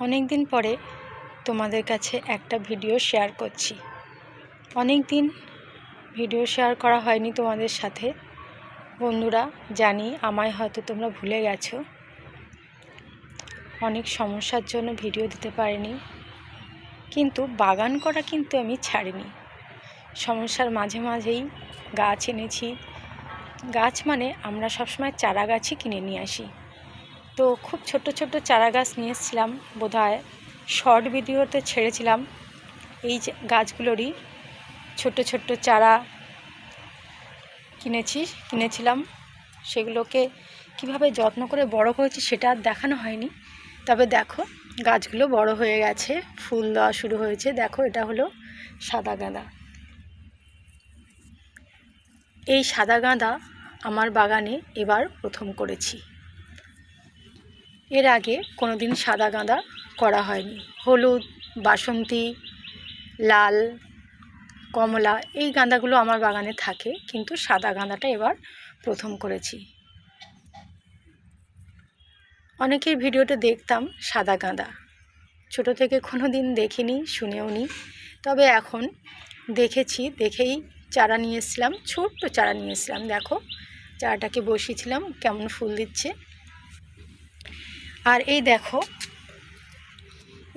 অনেক দিন পরে তোমাদের কাছে একটা ভিডিও শেয়ার করছি। অনেক দিন ভিডিও শেয়ার করা হয়নি তোমাদের সাথে। বন্ধুরা, জানি আমায় হয়তো তোমরা ভুলে গেছো। অনেক সমস্যার জন্য ভিডিও দিতে পারিনি। কিন্তু বাগান করা কিন্তু আমি ছাড়িনি। সমস্যার মাঝে মাঝেই গাছ এনেছি। গাছ মানে আমরা সবসময় চারা গাছই কিনে নিয়ে আসি। তো খুব ছোট ছোট চারা গাছ নিয়ে এসেছিলাম বোধহয়। শর্ট ভিডিওতে ছেড়েছিলাম। এই গাছগুলোরই ছোট ছোট চারা কিনেছি, কিনেছিলাম। সেগুলোকে কীভাবে যত্ন করে বড় করেছি সেটা আর দেখানো হয়নি। তবে দেখো, গাছগুলো বড় হয়ে গেছে, ফুল দেওয়া শুরু হয়েছে। দেখো, এটা হলো সাদা গাঁদা। এই সাদা গাঁদা আমার বাগানে এবার প্রথম করেছি। এর আগে কোনো দিন সাদা গাঁদা করা হয়নি। হলুদ, বাসন্তী, লাল, কমলা এই গাঁদাগুলো আমার বাগানে থাকে, কিন্তু সাদা গাঁদাটা এবার প্রথম করেছি। অনেকের ভিডিওতে দেখতাম সাদা গাঁদা। ছোট থেকে কোনো দিন দেখিনি, শুনেও নি। তবে এখন দেখেছি, দেখেই চারা নিয়ে এসেছিলাম, ছোট্ট চারা নিয়ে এসেছিলাম। দেখো, চারাটাকে বসিয়েছিলাম, কেমন ফুল দিচ্ছে। আর এই দেখো,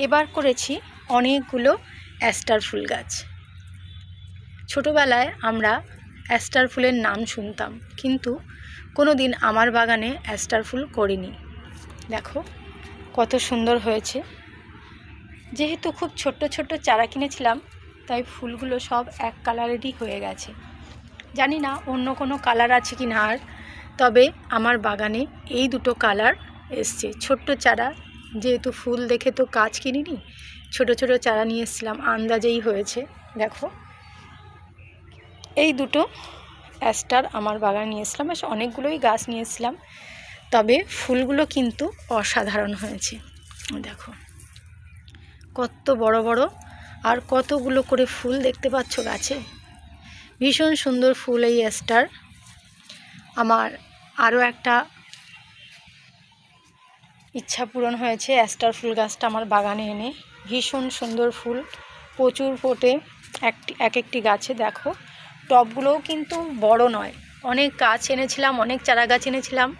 এবার করেছি অনেকগুলো অ্যাস্টার ফুল গাছ। ছোটোবেলায় আমরা অ্যাস্টার ফুলের নাম শুনতাম, কিন্তু কোনো দিন আমার বাগানে অ্যাস্টার ফুল করিনি। দেখো, কত সুন্দর হয়েছে। যেহেতু খুব ছোট্ট ছোট্ট চারা কিনেছিলাম, তাই ফুলগুলো সব এক কালারেরই হয়ে গেছে। জানি না অন্য কোনো কালার আছে কি না আর, তবে আমার বাগানে এই দুটো কালার এসছে। ছোট্ট চারা, যেহেতু ফুল দেখে তো কাজ কিনিনি, ছোট ছোট চারা নিয়ে এসেছিলাম, আন্দাজেই হয়েছে, দেখো। এই দুটো অ্যাস্টার আমার বাগান নিয়ে এসেছিলাম, বেশ অনেকগুলোই গাছ নিয়ে এসেছিলাম, তবে ফুলগুলো কিন্তু অসাধারণ হয়েছে, দেখো। কত বড় বড় আর কতগুলো করে ফুল দেখতে পাচ্ছ গাছে। ভীষণ সুন্দর ফুল এই অ্যাস্টার। আমার আরও একটা ইচ্ছা পূরণ হয়েছে অ্যাস্টার ফুল গাছটা আমার বাগানে এনে। ভীষণ সুন্দর ফুল। প্রচুর ফোটে একটি এক একটি গাছে, দেখো। টবগুলোও কিন্তু বড় নয়। অনেক গাছ এনেছিলাম, অনেক চারা গাছ এনেছিলাম।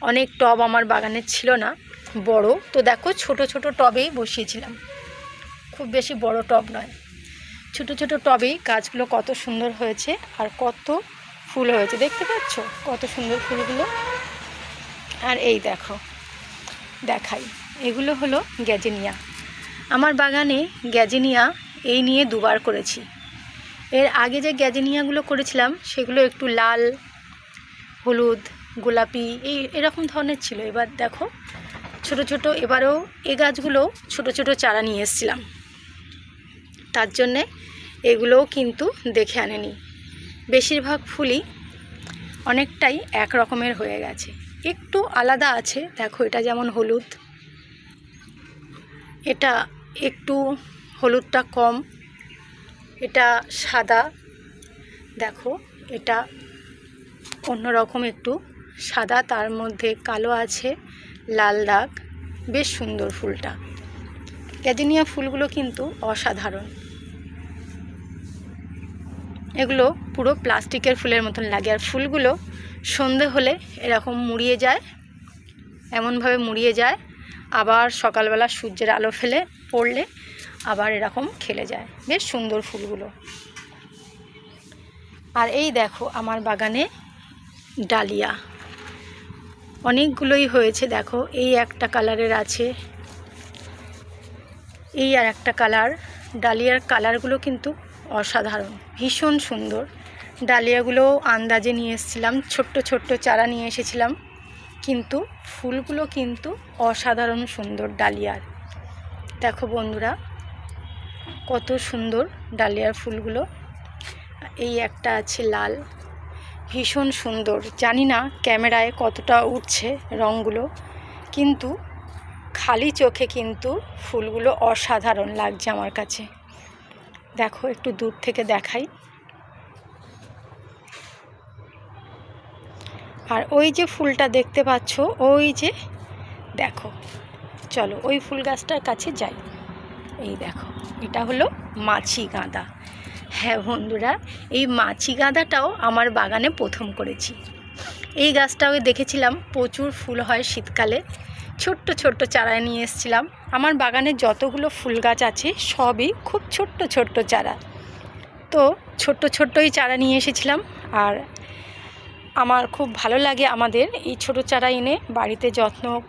অনেক টব আমার বাগানে ছিল না। বড়। তো দেখো, ছোট ছোট টবেই বসিয়েছিলাম। খুব বেশি বড় টব নয়। ছোট ছোট টবেই গাছগুলো কত সুন্দর হয়েছে আর কত ফুল হয়েছে। দেখতে পাচ্ছ? কত সুন্দর ফুলগুলো। আর এই দেখো। দেখাই। এগুলো হলো গ্যাজেনিয়া। আমার বাগানে গ্যাজেনিয়া এই নিয়ে দুবার করেছি। এর আগে যে গ্যাজেনিয়াগুলো করেছিলাম, সেগুলো একটু লাল, হলুদ, গোলাপি, এই এরকম ধরনের ছিল। এবার দেখো, ছোট ছোট, এবারেও এ গাছগুলো ছোট ছোট চারা নিয়ে এসেছিলাম। তার জন্যে এগুলোও কিন্তু দেখে আনেনি। বেশিরভাগ ফুলই অনেকটাই এক রকমের হয়ে গেছে। একটু আলাদা আছে। দেখো, এটা যেমন হলুদ। এটা একটু হলুদটা কম। এটা সাদা। দেখো, এটা অন্যরকম একটু। সাদা, তার মধ্যে কালো আছে, লাল দাগ। বেশ সুন্দর ফুলটা। ক্যাজেনিয়া ফুলগুলো কিন্তু অসাধারণ। এগুলো পুরো প্লাস্টিকের ফুলের মতন লাগে। আর ফুলগুলো সন্ধে হলে এরকম মুড়িয়ে যায়, এমনভাবে মুড়িয়ে যায়, আবার সকালবেলা সূর্যের আলো ফেলে পড়লে আবার এরকম খেলে যায়। বেশ সুন্দর ফুলগুলো। আর এই দেখো আমার বাগানে ডালিয়া। অনেকগুলোই হয়েছে দেখো, এই একটা কালারের আছে। এই আর একটা কালার, ডালিয়ার কালারগুলো কিন্তু অসাধারণ, ভীষণ সুন্দর। ডালিয়াগুলো আন্দাজে নিয়ে এসেছিলাম, ছোট্ট ছোট্ট চারা নিয়ে এসেছিলাম। কিন্তু ফুলগুলো কিন্তু অসাধারণ সুন্দর ডালিয়ার দেখো বন্ধুরা, কত সুন্দর ডালিয়ার ফুলগুলো। এই একটা আছে লাল, ভীষণ সুন্দর। জানি না ক্যামেরায় কতটা উঠছে রঙগুলো কিন্তু খালি চোখে কিন্তু ফুলগুলো অসাধারণ লাগছে আমার কাছে। দেখো, একটু দূর থেকে দেখাই। আর ওই যে ফুলটা দেখতে পাচ্ছ, ওই যে দেখো। চলো, ওই ফুল গাছটার কাছে যাই। এই দেখো, এটা হলো মাছি গাঁদা। হ্যাঁ বন্ধুরা, এই মাছি গাঁদাটাও আমার বাগানে প্রথম করেছি। এই গাছটাও দেখেছিলাম, প্রচুর ফুল হয় শীতকালে। ছোট্ট ছোট্ট চারা নিয়ে এসেছিলাম। আমার বাগানে যতগুলো ফুল গাছ আছে, সবই খুব ছোট্ট ছোট্ট চারা। তো ছোট্ট ছোট্টই চারা নিয়ে এসেছিলাম, আর আমার খুব ভালো লাগে আমাদের এই ছোট চারা এনে বাড়িতে যত্ন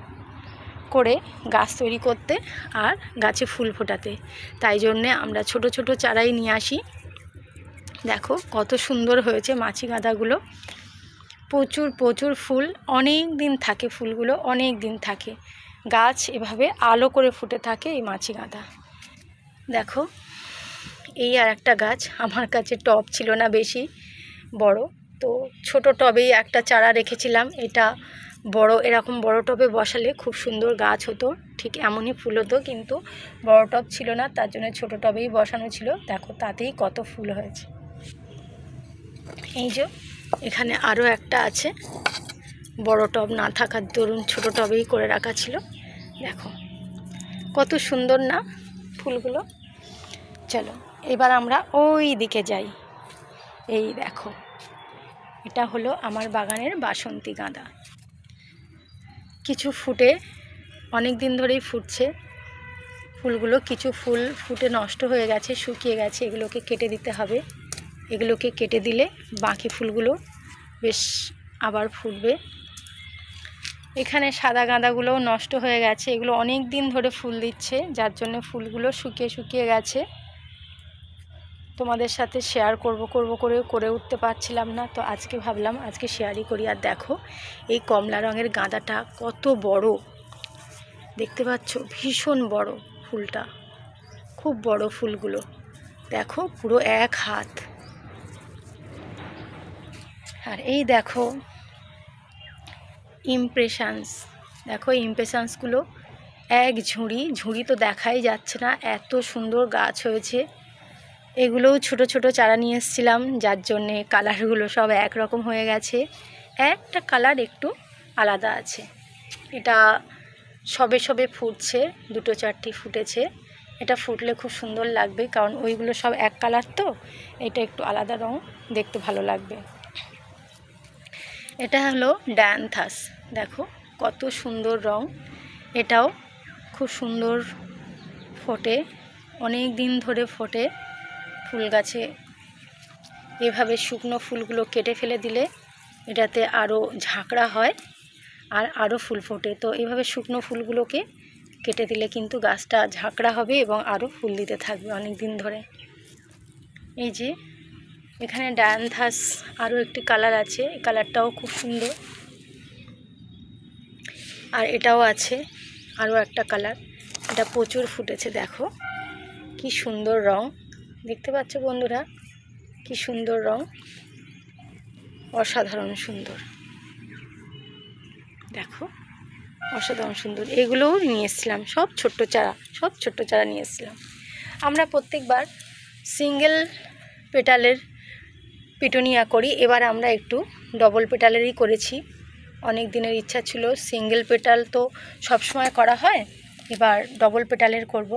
করে গাছ তৈরি করতে আর গাছে ফুল ফোটাতে। তাই জন্যে আমরা ছোট ছোট চারাই নিয়ে আসি। দেখো কত সুন্দর হয়েছে মাছি গাঁদাগুলো। প্রচুর প্রচুর ফুল, অনেক দিন থাকে ফুলগুলো, অনেক দিন থাকে। গাছ এভাবে আলো করে ফুটে থাকে এই মাছি গাঁদা। দেখো, এই আর একটা গাছ আমার কাছে টব ছিল না বেশি, বড়। তো ছোট টবেই একটা চারা রেখেছিলাম। এটা বড়, এরকম বড় টবে বসালে খুব সুন্দর গাছ হতো। ঠিক এমনই ফুল হতো, কিন্তু বড় টব ছিল না, তার জন্য ছোট টবেই বসানো ছিল। দেখো, তাতেই কত ফুল হয়েছে। এই যে, এখানে আরও একটা আছে। বড় টব না থাকার দরুন ছোট টবেই করে রাখা ছিল। দেখো, কত সুন্দর না ফুলগুলো। চলো, এবার আমরা ওই দিকে যাই। এই দেখো এটা হলো আমার বাগানের বাসন্তী গাঁদা। কিছু ফুটে, অনেক দিন ধরেই ফুটছে। ফুলগুলো কিছু ফুল ফুটে নষ্ট হয়ে গেছে, শুকিয়ে গেছে, এগুলোকে কেটে দিতে হবে। এগুলোকে কেটে দিলে বাকি ফুলগুলো বেশ আবার ফুটবে। এখানে সাদা গাঁদাগুলোও নষ্ট হয়ে গেছে, এগুলো অনেক দিন ধরে ফুল দিচ্ছে, যার জন্য ফুলগুলো শুকিয়ে শুকিয়ে গেছে। তোমাদের সাথে শেয়ার করব করব, করে করে উঠতে পারছিলাম না। তো আজকে ভাবলাম, আজকে শেয়ারই করি। আর দেখো, এই কমলা রঙের গাঁদাটা কত বড়। দেখতে পাচ্ছ? ভীষণ বড় ফুলটা। খুব বড় ফুলগুলো। দেখো, পুরো এক হাত। আর এই দেখো ইমপ্রেশানস দেখো ইমপ্রেশানসগুলো এক ঝুড়ি। ঝুড়ি তো দেখাই যাচ্ছে না। এত সুন্দর গাছ হয়েছে। এগুলোও ছোট ছোট চারা নিয়ে এসেছিলাম, যার জন্যে কালারগুলো সব একরকম হয়ে গেছে। একটা কালার একটু আলাদা আছে। এটা সবে সবে ফুটছে, দুটো চারটি ফুটেছে। এটা ফুটলে খুব সুন্দর লাগবে, কারণ ওইগুলো সব এক কালার তো, এটা একটু আলাদা রং, দেখতে ভালো লাগবে। এটা হলো ড্যান্থাস দেখো কত সুন্দর রং। এটাও খুব সুন্দর ফোটে, অনেক দিন ধরে ফোটে। ফুল গাছে এভাবে শুকনো ফুলগুলো কেটে ফেলে দিলে এটাতে আরও ঝাঁকড়া হয় আর আরও ফুল ফোটে। তো এভাবে শুকনো ফুলগুলোকে কেটে দিলে কিন্তু গাছটা ঝাঁকড়া হবে এবং আরও ফুল দিতে থাকবে অনেক দিন ধরে। এই যে এখানে ডায়ান্থাস আরও একটি কালার আছে, এই কালারটাও খুব সুন্দর। আর এটাও আছে আরও একটা কালার, এটা প্রচুর ফুটেছে, দেখো। কি সুন্দর রং। দেখতে পাচ্ছ বন্ধুরা, কি সুন্দর রং। অসাধারণ সুন্দর। দেখো, অসাধারণ সুন্দর। এগুলোও নিয়ে এসেছিলাম, সব ছোট্ট চারা, সব ছোট্ট চারা নিয়ে এসেছিলাম। আমরা প্রত্যেকবার সিঙ্গেল পেটালের পিটুনিয়া করি। এবার আমরা একটু ডবল পেটালেরই করেছি। অনেক দিনের ইচ্ছা ছিল সিঙ্গেল পেটাল তো সব সময় করা হয়। এবার ডবল পেটালের করব।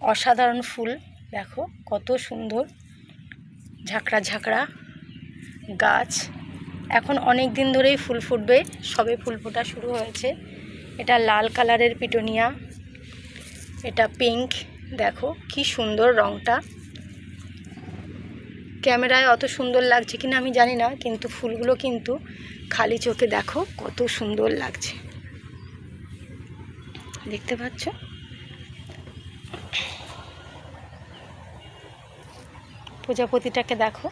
অসাধারণ ফুল। দেখো কত সুন্দর ঝাঁকড়া ঝাঁকড়া গাছ। এখন অনেক দিন ধরেই ফুল ফুটবে, সবে ফুল ফোটা শুরু হয়েছে। এটা লাল কালারের পিটোনিয়া, এটা পিঙ্ক, দেখো কি সুন্দর রংটা। ক্যামেরায় অত সুন্দর লাগছে কিনা আমি জানি না, কিন্তু ফুলগুলো কিন্তু খালি চোখে দেখো কত সুন্দর লাগছে। দেখতে পাচ্ছ? প্রজাপতিটাকে দেখো।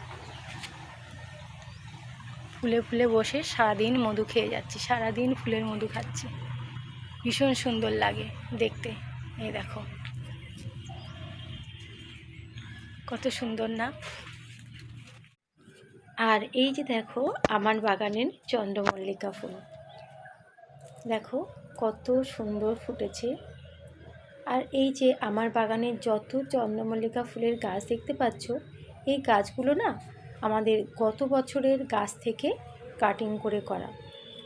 ফুলে ফুলে বসে সারাদিন মধু খেয়ে যাচ্ছি, সারাদিন ফুলের মধু খাচ্ছি। ভীষণ সুন্দর লাগে দেখতে। এই দেখো। কত সুন্দর না? আর এই যে দেখো, আমার বাগানের চন্দ্রমল্লিকা ফুল। দেখো, কত সুন্দর ফুটেছে। আর এই যে আমার বাগানের যত চন্দ্রমল্লিকা ফুলের গাছ দেখতে পাচ্ছ এই গাছগুলো না আমাদের গত বছরের গাছ থেকে কাটিং করে করা।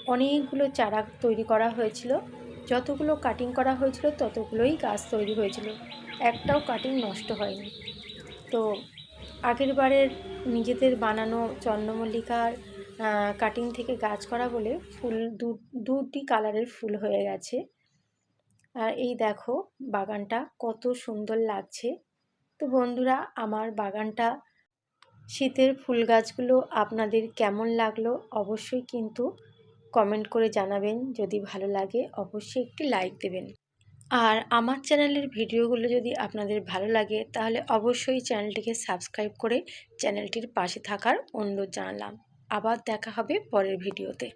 অনেকগুলো চারা তৈরি করা হয়েছিল। যতগুলো কাটিং করা হয়েছিল, ততগুলোই গাছ তৈরি হয়েছিল। একটাও কাটিং নষ্ট হয়নি। তো আগের বারের নিজেদের বানানো চন্দ্রমল্লিকার কাটিং থেকে গাছ করা বলে ফুল দু, দুটি কালারের ফুল হয়ে গেছে। আর এই দেখো বাগানটা কত সুন্দর লাগছে। তো বন্ধুরা, আমার বাগানটা শীতের ফুল গাছগুলো আপনাদের কেমন লাগল অবশ্যই কিন্তু কমেন্ট করে জানাবেন। যদি ভালো লাগে অবশ্যই একটি লাইক দেবেন। আর আমার চ্যানেলের ভিডিওগুলো যদি আপনাদের ভালো লাগে তাহলে অবশ্যই চ্যানেলটিকে সাবস্ক্রাইব করে চ্যানেলটির পাশে থাকার অনুরোধ জানালাম। আবার দেখা হবে পরের ভিডিওতে।